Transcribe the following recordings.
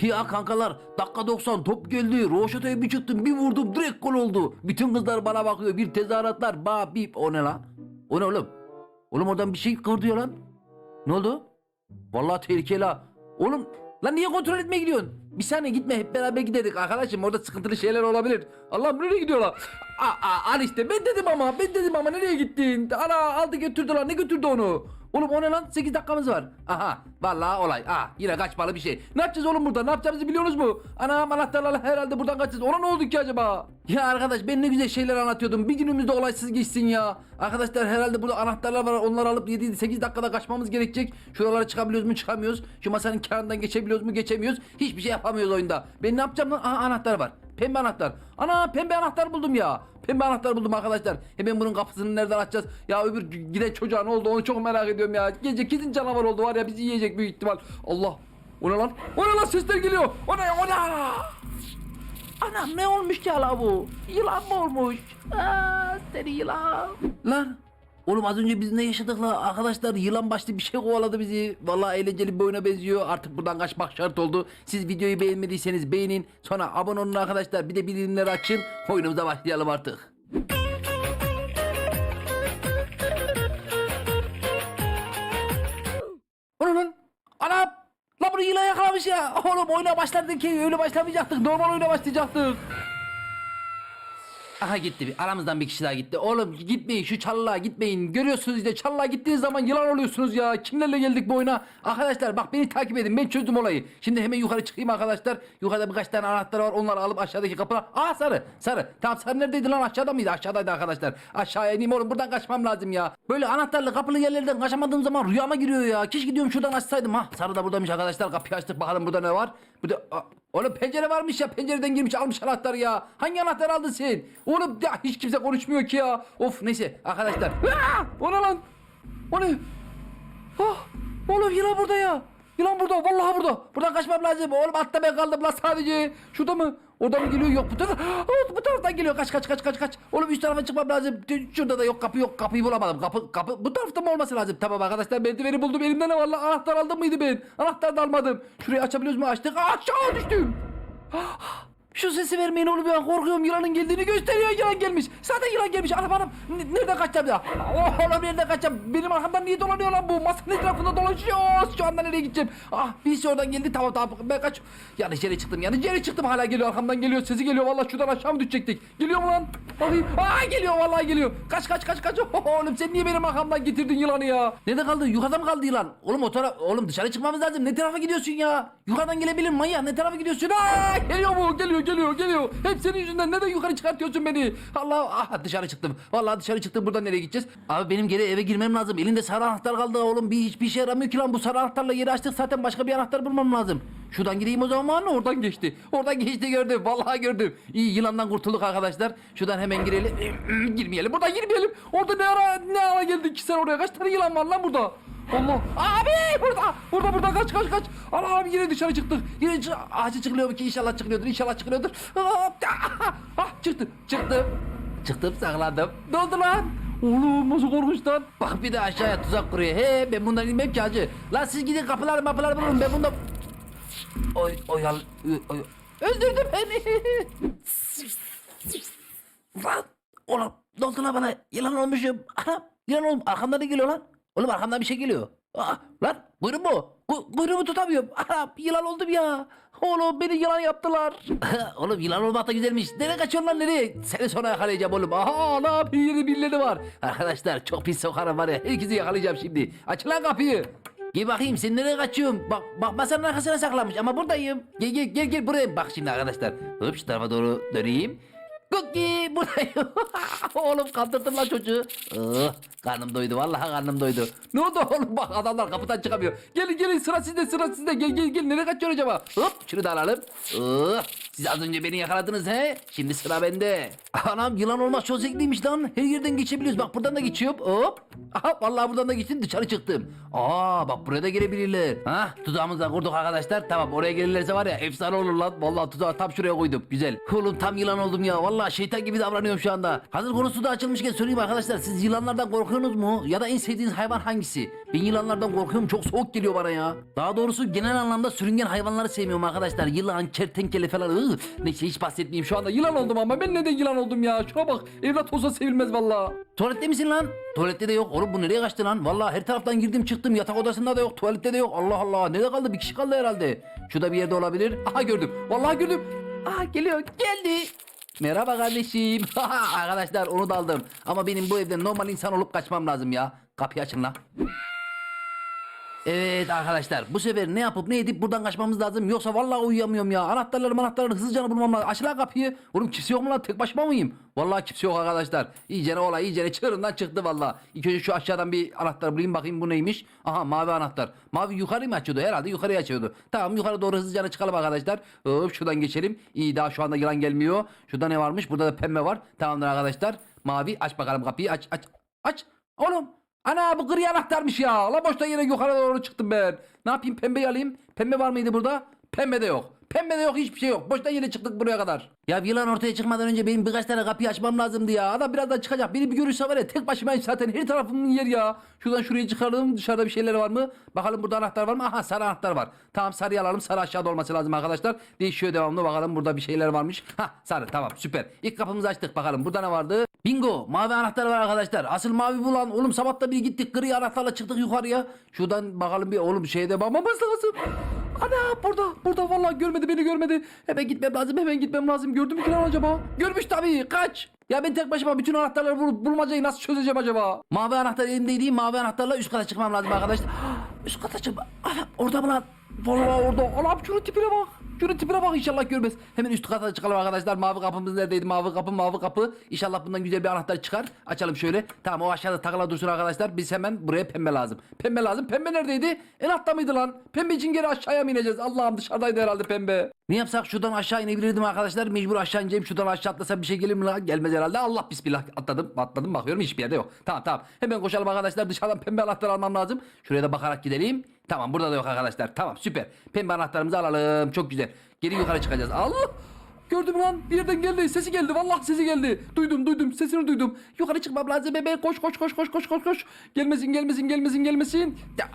Ya kankalar dakika 90 top geldi. Roşata'ya bir çıktım bir vurdum direkt gol oldu. Bütün kızlar bana bakıyor. Bir tezahüratlar. Ba bip o ne lan? O ne oğlum? Oğlum oradan bir şey kırdıyor lan. Ne oldu? Vallahi tehlikeli ha. Oğlum lan niye kontrol etmeye gidiyorsun? Bir saniye gitme hep beraber gidedik arkadaşım orada sıkıntılı şeyler olabilir. Allah'ım nereye gidiyorlar? Aa, aa, al işte ben dedim ama ben dedim ama nereye gittin? Ana aldı götürdü lan ne götürdü onu? Oğlum o ne lan 8 dakikamız var. Aha vallahi olay. Aa yine kaçmalı bir şey. Ne yapacağız oğlum burada? Ne yapacağımızı biliyorsunuz mu? Ana anahtarlarla herhalde buradan kaçacağız. Ona ne oldu ki acaba? Ya arkadaş ben ne güzel şeyler anlatıyordum. Bir günümüzde olaysız geçsin ya. Arkadaşlar herhalde burada anahtarlar var. Onları alıp 7-8 dakikada kaçmamız gerekecek. Şuralara çıkabiliyoruz mu çıkamıyoruz. Şu masanın kenarından geçebiliyoruz mu geçemiyoruz. Hiçbir şey yapamıyoruz oyunda. Ben ne yapacağım lan? Aha anahtar var. Pembe anahtar. Ana pembe anahtar buldum ya. Pembe anahtar buldum arkadaşlar. Hemen bunun kapısını nereden açacağız? Ya öbür giden çocuğa ne oldu onu çok merak ediyorum ya. Gece kesin canavar oldu var ya bizi yiyecek büyük ihtimal. Allah. O ne lan? O ne lan sesler geliyor. O ne o ne? Anam ne olmuş ki hala bu? Yılan mı olmuş? Aa, seni yılan. Lan Oğlum az önce biz ne yaşadık la arkadaşlar yılan başlı bir şey kovaladı bizi. Vallahi eğlenceli bir oyuna benziyor. Artık buradan kaçmak şart oldu. Siz videoyu beğenmediyseniz beğenin. Sonra abone olun arkadaşlar. Bir de bildirimleri açın. Oyunumuza başlayalım artık. O ne lan? Anam! La bunu yılan yakalamış ya. Oğlum oyuna başlardık ki öyle başlamayacaktık. Normal oyuna başlayacaktık. Aha gitti. bir- Aramızdan bir kişi daha gitti. Oğlum gitmeyin şu çalılığa gitmeyin. Görüyorsunuz işte çalılığa gittiğiniz zaman yılan oluyorsunuz ya. Kimlerle geldik bu oyuna? Arkadaşlar bak beni takip edin. Ben çözdüm olayı. Şimdi hemen yukarı çıkayım arkadaşlar. Yukarıda birkaç tane anahtar var. Onları alıp aşağıdaki kapılar. Aa sarı. Sarı. Tamam sarı neredeydi lan? Aşağıda mıydı? Aşağıdaydı arkadaşlar. Aşağıya ineyim oğlum. Buradan kaçmam lazım ya. Böyle anahtarlı kapılı yerlerden kaçamadığım zaman rüyama giriyor ya. Keşke gidiyorum şuradan açsaydım ha. Sarı da buradaymış arkadaşlar. Kapıyı açtık bakalım burada ne var. Burada Aa, Oğlum pencere varmış ya pencereden girmiş almış anahtarı ya. Hangi anahtar aldın sen? Oğlum ya hiç kimse konuşmuyor ki ya. Of neyse arkadaşlar. Aa, o ne lan? O ne? Ah, oğlum yılan burada ya. Yılan burada vallahi burada. Buradan kaçmam lazım. Oğlum altta ben kaldım lan sadece. Şurada mı? Orada mı geliyor? Yok bu taraf. Aa, bu taraftan geliyor. Kaç kaç kaç kaç kaç. Oğlum üst tarafa çıkmam lazım. Şurada da yok kapı yok. Kapıyı bulamadım. Kapı kapı bu tarafta mı olması lazım? Tamam arkadaşlar merdiveni buldum. Elimde ne var lan? Anahtar aldım mıydı ben? Anahtar da almadım. Şurayı açabiliyoruz mu? Açtık. Aşağı düştüm. Şu sesi vermeyin oğlum ben korkuyorum yılanın geldiğini gösteriyor yılan gelmiş. Zaten yılan gelmiş anam anam. N- kaçacağım ya? Oh oğlum nereden kaçacağım? Benim arkamdan niye dolanıyor lan bu? Masanın etrafında dolaşıyor. Şu anda nereye gideceğim? Ah birisi oradan geldi tamam tamam ben kaç. Yanlış yere çıktım yanlış yere çıktım hala geliyor arkamdan geliyor sesi geliyor. Vallahi şuradan aşağı mı düşecektik? Geliyor mu lan? Bakayım. Aa geliyor vallahi geliyor. Kaç kaç kaç kaç. Oh, oğlum sen niye benim arkamdan getirdin yılanı ya? Nerede kaldı? Yukarıda mı kaldı yılan? Oğlum o taraf oğlum dışarı çıkmamız lazım. Ne tarafa gidiyorsun ya? Yukarıdan gelebilir manyak. Ne tarafa gidiyorsun? Aa geliyor mu? Geliyor geliyor geliyor. Hep senin yüzünden neden yukarı çıkartıyorsun beni? Allah ah dışarı çıktım. Vallahi dışarı çıktım. Buradan nereye gideceğiz? Abi benim geri eve girmem lazım. Elinde sarı anahtar kaldı oğlum. Bir hiçbir işe yaramıyor ki lan bu sarı anahtarla yeri açtık. Zaten başka bir anahtar bulmam lazım. Şuradan gireyim o zaman. Oradan geçti. Oradan geçti gördüm. Vallahi gördüm. İyi yılandan kurtulduk arkadaşlar. Şuradan hemen girelim. girmeyelim. Buradan girmeyelim. Orada ne ara ne ara geldik ki sen oraya? Kaç tane yılan var lan burada? Allah. Abi burada. Burada burada kaç kaç kaç. Allah abi yine dışarı çıktık. Yine ağaca çıkılıyor mu ki? İnşallah çıkılıyordur. İnşallah çıkılıyordur. Hop, ah, ah, çıktı. Çıktım. Çıktım saklandım. Ne oldu lan? Oğlum nasıl korkunç lan? Bak bir de aşağıya tuzak kuruyor. He ben bundan inmem ki hacı. Lan siz gidin kapıları mapıları bulun. Ben bunda... Oy oy al... Oy. Öldürdü beni. Lan oğlum ne oldu lan bana? Yılan olmuşum. Anam yılan oğlum arkamdan ne geliyor lan? Oğlum arkamdan bir şey geliyor. Aa, lan buyurun mu? Bu, buyruğumu tutamıyorum. Anam yılan oldum ya. Oğlum beni yılan yaptılar. oğlum yılan olmak da güzelmiş. Nereye kaçıyorsun lan nereye? Seni sonra yakalayacağım oğlum. Aha ne yapayım yeni birileri var. Arkadaşlar çok pis sokarım var ya. Herkesi yakalayacağım şimdi. Aç lan kapıyı. Gel bakayım sen nereye kaçıyorsun? Bak bak masanın arkasına saklanmış ama buradayım. Gel gel gel gel buraya. Bak şimdi arkadaşlar. Hop şu tarafa doğru döneyim. Cookie buradayım. oğlum kandırdım lan çocuğu. Oh, karnım doydu vallahi karnım doydu. Ne oldu oğlum bak adamlar kapıdan çıkamıyor. Gelin gelin sıra sizde sıra sizde. Gel gel gel nereye kaçıyorsun acaba? Hop şunu da alalım. Oh, siz az önce beni yakaladınız he. Şimdi sıra bende. Anam yılan olmak çok zevkliymiş lan. Her yerden geçebiliyoruz. Bak buradan da geçiyorum. Hop. Aha vallahi buradan da geçtim dışarı çıktım. Aa bak buraya da girebilirler. Ha tuzağımızı da kurduk arkadaşlar. Tamam oraya gelirlerse var ya efsane olur lan. Vallahi tuzağı tam şuraya koydum. Güzel. Oğlum tam yılan oldum ya. Vallahi Vallahi şeytan gibi davranıyorum şu anda. Hazır konusu da açılmışken sorayım arkadaşlar. Siz yılanlardan korkuyorsunuz mu? Ya da en sevdiğiniz hayvan hangisi? Ben yılanlardan korkuyorum. Çok soğuk geliyor bana ya. Daha doğrusu genel anlamda sürüngen hayvanları sevmiyorum arkadaşlar. Yılan, kertenkele falan. Iı, neyse hiç bahsetmeyeyim. Şu anda yılan oldum ama ben neden yılan oldum ya? Şuna bak. Evlat olsa sevilmez vallahi. Tuvalette misin lan? Tuvalette de yok. Oğlum bu nereye kaçtı lan? Vallahi her taraftan girdim çıktım. Yatak odasında da yok. Tuvalette de yok. Allah Allah. Nerede kaldı? Bir kişi kaldı herhalde. Şurada bir yerde olabilir. Aha gördüm. Vallahi gördüm. Aha geliyor. Geldi. Merhaba kardeşim. Arkadaşlar onu da aldım. Ama benim bu evden normal insan olup kaçmam lazım ya. Kapıyı açın lan. Evet arkadaşlar bu sefer ne yapıp ne edip buradan kaçmamız lazım? Yoksa vallahi uyuyamıyorum ya. Anahtarları anahtarları hızlıca bulmam lazım. Aç lan kapıyı. Oğlum kimse yok mu lan? Tek başıma mıyım? Vallahi kimse yok arkadaşlar. İyice ne olay iyice ne? Çığırından çıktı vallahi. İlk önce şu aşağıdan bir anahtar bulayım bakayım bu neymiş. Aha mavi anahtar. Mavi yukarı mı açıyordu? Herhalde yukarıya açıyordu. Tamam yukarı doğru hızlıca çıkalım arkadaşlar? Hop şuradan geçelim. İyi daha şu anda yılan gelmiyor. Şurada ne varmış? Burada da pembe var. Tamamdır arkadaşlar. Mavi aç bakalım kapıyı. Aç aç. Aç. Oğlum Ana bu gri anahtarmış ya. La boşta yine yukarı doğru çıktım ben. Ne yapayım pembeyi alayım. Pembe var mıydı burada? Pembe de yok. Pembe de yok hiçbir şey yok. Boşta yine çıktık buraya kadar. Ya yılan ortaya çıkmadan önce benim birkaç tane kapıyı açmam lazımdı ya. Adam birazdan çıkacak. Beni bir görürse var ya tek başıma zaten her tarafımın yer ya. Şuradan şuraya çıkaralım. Dışarıda bir şeyler var mı? Bakalım burada anahtar var mı? Aha sarı anahtar var. Tamam sarıyı alalım. Sarı aşağıda olması lazım arkadaşlar. Değişiyor devamlı. Bakalım burada bir şeyler varmış. Ha sarı tamam süper. İlk kapımızı açtık bakalım. Burada ne vardı? Bingo. Mavi anahtar var arkadaşlar. Asıl mavi bulan. Oğlum sabah da bir gittik. Gri anahtarla çıktık yukarıya. Şuradan bakalım bir oğlum şeyde bakmamız lazım. Ana burada. Burada vallahi görmedi beni görmedi. Hemen gitmem lazım. Hemen gitmem lazım. Gördü mü lan acaba? Görmüş tabii. Kaç. Ya ben tek başıma bütün anahtarları bulup bulmacayı nasıl çözeceğim acaba? Mavi anahtar elimdeydi. Mavi anahtarla üst kata çıkmam lazım arkadaşlar. Üst kata çık. Ana orada mı lan? Vallahi orada. Anam şunun tipine bak. Şunun tipine bak inşallah görmez. Hemen üst kata çıkalım arkadaşlar. Mavi kapımız neredeydi? Mavi kapı, mavi kapı. İnşallah bundan güzel bir anahtar çıkar. Açalım şöyle. Tamam o aşağıda takıla dursun arkadaşlar. Biz hemen buraya pembe lazım. Pembe lazım. Pembe neredeydi? En altta mıydı lan? Pembe için geri aşağıya mı ineceğiz? Allah'ım dışarıdaydı herhalde pembe. Ne yapsak şuradan aşağı inebilirdim arkadaşlar. Mecbur aşağı ineceğim. Şuradan aşağı atlasam bir şey gelir mi lan? Gelmez herhalde. Allah bismillah atladım. Atladım bakıyorum hiçbir yerde yok. Tamam tamam. Hemen koşalım arkadaşlar. Dışarıdan pembe anahtar almam lazım. Şuraya da bakarak gidelim. Tamam burada da yok arkadaşlar. Tamam süper. Pembe anahtarımızı alalım. Çok güzel. Geri yukarı çıkacağız. Allah! Gördüm lan bir yerden geldi sesi geldi vallahi sesi geldi duydum duydum sesini duydum yukarı çıkmam lazım bebe koş koş koş koş koş koş koş gelmesin gelmesin gelmesin gelmesin ya,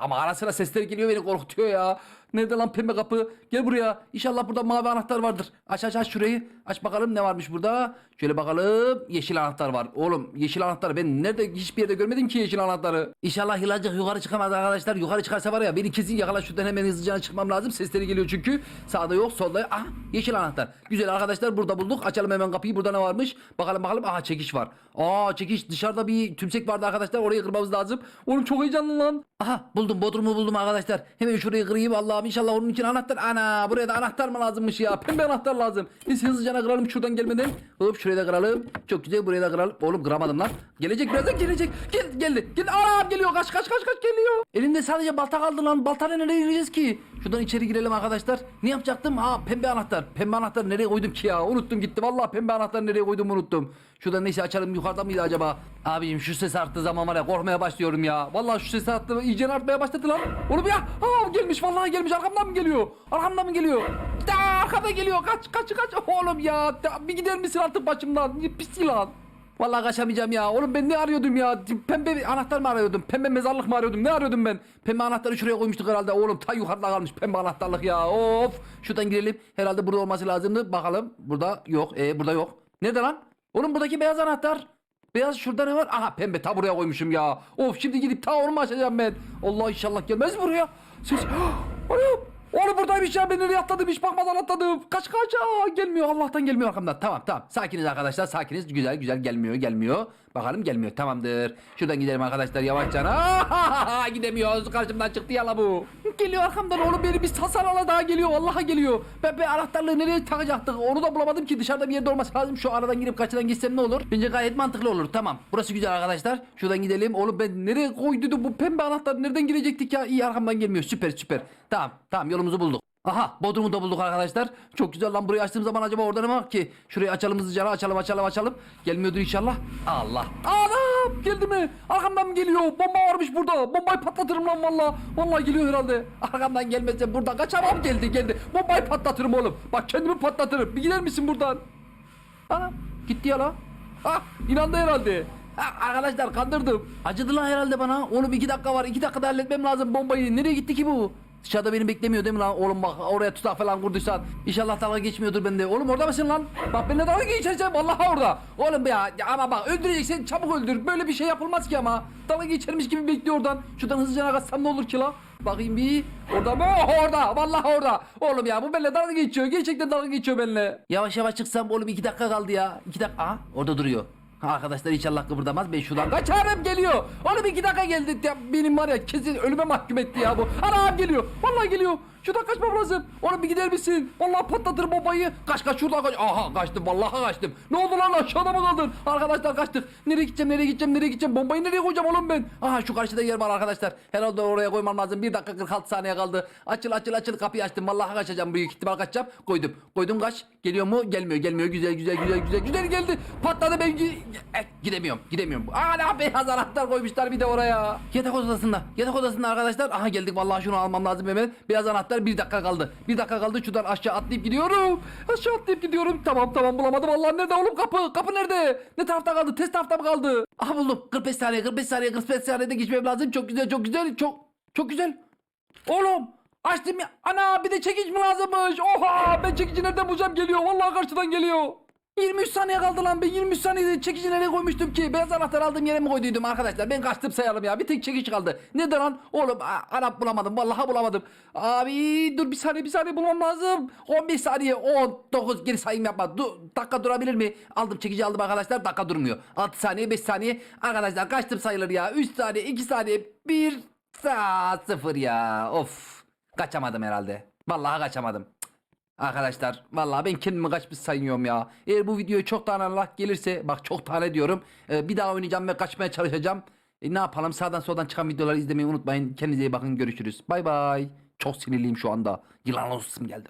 ama ara sıra sesler geliyor beni korkutuyor ya nerede lan pembe kapı? Gel buraya. İnşallah burada mavi anahtar vardır. Aç aç aç şurayı. Aç bakalım ne varmış burada. Şöyle bakalım. Yeşil anahtar var. Oğlum yeşil anahtar ben nerede hiçbir yerde görmedim ki yeşil anahtarı. İnşallah yılancık yukarı çıkamaz arkadaşlar. Yukarı çıkarsa var ya beni kesin yakala. Şuradan hemen hızlıca çıkmam lazım. Sesleri geliyor çünkü. Sağda yok solda ah yeşil anahtar. Güzel arkadaşlar burada bulduk. Açalım hemen kapıyı. Burada ne varmış? Bakalım bakalım. Aha çekiş var aa çekiş dışarıda bir tümsek vardı arkadaşlar orayı kırmamız lazım. Oğlum çok heyecanlı lan. Aha buldum bodrumu buldum arkadaşlar. Hemen şurayı kırayım Allah'ım inşallah onun için anahtar. Ana buraya da anahtar mı lazımmış ya? Pembe anahtar lazım. Biz hızlıca kıralım şuradan gelmeden. Hop şurayı da kıralım. Çok güzel burayı da kıralım. Oğlum kıramadım lan. Gelecek birazdan gelecek. Gel geldi gel. Anam geliyor kaç kaç kaç kaç geliyor. Elimde sadece balta kaldı lan. Baltayla nereye gireceğiz ki? Şuradan içeri girelim arkadaşlar. Ne yapacaktım? Ha pembe anahtar. Pembe anahtar nereye koydum ki ya? Unuttum gitti. Vallahi pembe anahtar nereye koydum unuttum. Şuradan neyse açalım yukarıda mıydı acaba abicim şu ses arttığı zaman var ya korkmaya başlıyorum ya vallahi şu ses arttı iyice artmaya başladı lan oğlum ya ha gelmiş vallahi gelmiş arkamdan mı geliyor arkamdan mı geliyor da arkamdan geliyor kaç kaç kaç oğlum ya da, bir gider misin artık başımdan pis yılan Vallahi kaçamayacağım ya. Oğlum ben ne arıyordum ya? Pembe anahtar mı arıyordum? Pembe mezarlık mı arıyordum? Ne arıyordum ben? Pembe anahtarı şuraya koymuştuk herhalde. Oğlum ta yukarıda kalmış pembe anahtarlık ya. Of. Şuradan girelim. Herhalde burada olması lazımdı. Bakalım. Burada yok. E burada yok. Nerede lan? Oğlum buradaki beyaz anahtar. Beyaz şurada ne var? Aha pembe ta buraya koymuşum ya. Of şimdi gidip ta onu mu açacağım ben? Allah inşallah gelmez buraya. Ses. Oğlum. Oğlum buradaymış ya ben nereye atladım hiç bakmadan atladım. Kaç kaç Aa, gelmiyor Allah'tan gelmiyor arkamdan. Tamam tamam sakiniz arkadaşlar sakiniz güzel güzel gelmiyor gelmiyor. Bakalım gelmiyor tamamdır. Şuradan gidelim arkadaşlar yavaşça. Aa, gidemiyoruz karşımdan çıktı yala bu. Geliyor arkamdan oğlum beni bir sasarala daha geliyor vallahi geliyor. Ben, ben anahtarlığı nereye takacaktık onu da bulamadım ki dışarıda bir yerde olması lazım. Şu aradan girip karşıdan gitsem ne olur? Bence gayet mantıklı olur tamam. Burası güzel arkadaşlar. Şuradan gidelim. Oğlum ben nereye koydum bu pembe anahtar nereden girecektik ya? İyi arkamdan gelmiyor süper süper. Tamam tamam yolumuzu bulduk. Aha Bodrum'u da bulduk arkadaşlar. Çok güzel lan burayı açtığım zaman acaba orada ne var ki? Şurayı açalım hızlıca açalım açalım açalım. Gelmiyordur inşallah. Allah. Anam geldi mi? Arkamdan mı geliyor? Bomba varmış burada. Bombayı patlatırım lan valla. Vallahi geliyor herhalde. Arkamdan gelmezse buradan kaçamam geldi geldi. Bombayı patlatırım oğlum. Bak kendimi patlatırım. Bir gider misin buradan? Ana gitti ya la. Ah inandı herhalde. Ha, arkadaşlar kandırdım. Acıdı lan herhalde bana. Oğlum iki dakika var. iki dakikada halletmem lazım bombayı. Nereye gitti ki bu? Dışarıda beni beklemiyor değil mi lan? Oğlum bak oraya tuzak falan kurduysan. İnşallah dalga geçmiyordur bende. Oğlum orada mısın lan? Bak benimle dalga geçeceksin. Vallahi orada. Oğlum ya, ama bak öldüreceksin çabuk öldür. Böyle bir şey yapılmaz ki ama. Dalga geçermiş gibi bekliyor oradan. Şuradan hızlıca kaçsam ne olur ki la? Bakayım bir. Orada mı? Oh, orada. Vallahi orada. Oğlum ya bu benimle dalga geçiyor. Gerçekten dalga geçiyor benimle. Yavaş yavaş çıksam oğlum iki dakika kaldı ya. İki dakika. Aa, orada duruyor. Arkadaşlar inşallah kıpırdamaz. Ben şuradan kaçarım geliyor. Oğlum iki dakika geldi. Ya, benim var ya kesin ölüme mahkum etti ya bu. Anam geliyor. Vallahi geliyor. Şuradan kaçmam lazım. Oğlum bir gider misin? Vallahi patlatır bombayı. Kaç kaç şuradan kaç. Aha kaçtım vallahi kaçtım. Ne oldu lan aşağıda mı kaldın? Arkadaşlar kaçtık. Nereye gideceğim nereye gideceğim nereye gideceğim? Bombayı nereye koyacağım oğlum ben? Aha şu karşıda yer var arkadaşlar. Herhalde oraya koymam lazım. 1 dakika 46 saniye kaldı. Açıl açıl açıl kapıyı açtım. Vallahi kaçacağım. Büyük ihtimal kaçacağım. Koydum. Koydum kaç. Geliyor mu? Gelmiyor. Gelmiyor. Güzel güzel güzel güzel güzel geldi. Patladı ben Eh, gidemiyorum. Gidemiyorum. Hala beyaz anahtar koymuşlar bir de oraya. Yatak odasında. Yatak odasında arkadaşlar. Aha geldik. Vallahi şunu almam lazım hemen. Beyaz anahtar bir dakika kaldı. Bir dakika kaldı. Şuradan aşağı atlayıp gidiyorum. Aşağı atlayıp gidiyorum. Tamam tamam bulamadım. Allah nerede oğlum kapı? Kapı nerede? Ne tarafta kaldı? Test tarafta mı kaldı? Aha buldum. 45 saniye 45 saniye 45 saniyede geçmem lazım. Çok güzel çok güzel. Çok çok güzel. Oğlum açtım ya. Ana bir de çekiç mi lazımmış? Oha ben çekici nereden bulacağım geliyor. Vallahi karşıdan geliyor. 23 saniye kaldı lan ben 23 saniyede çekici nereye koymuştum ki? Beyaz anahtar aldığım yere mi koyduydum arkadaşlar? Ben kaçtım sayalım ya. Bir tek çekiç kaldı. Neden lan? Oğlum Arap bulamadım. Vallahi bulamadım. Abi dur bir saniye bir saniye bulmam lazım. 15 saniye 19 geri sayım yapma. Dur, dakika durabilir mi? Aldım çekici aldım arkadaşlar. Dakika durmuyor. 6 saniye 5 saniye. Arkadaşlar kaçtım sayılır ya. 3 saniye 2 saniye 1 saat 0 ya. Of. Kaçamadım herhalde. Vallahi kaçamadım. Arkadaşlar vallahi ben kendimi kaçmış sayıyorum ya. Eğer bu videoya çok tane like gelirse bak çok tane diyorum. e, bir daha oynayacağım ve kaçmaya çalışacağım. E, ne yapalım sağdan soldan çıkan videoları izlemeyi unutmayın. Kendinize iyi bakın görüşürüz. Bay bay. Çok sinirliyim şu anda. Yılan olsun geldi.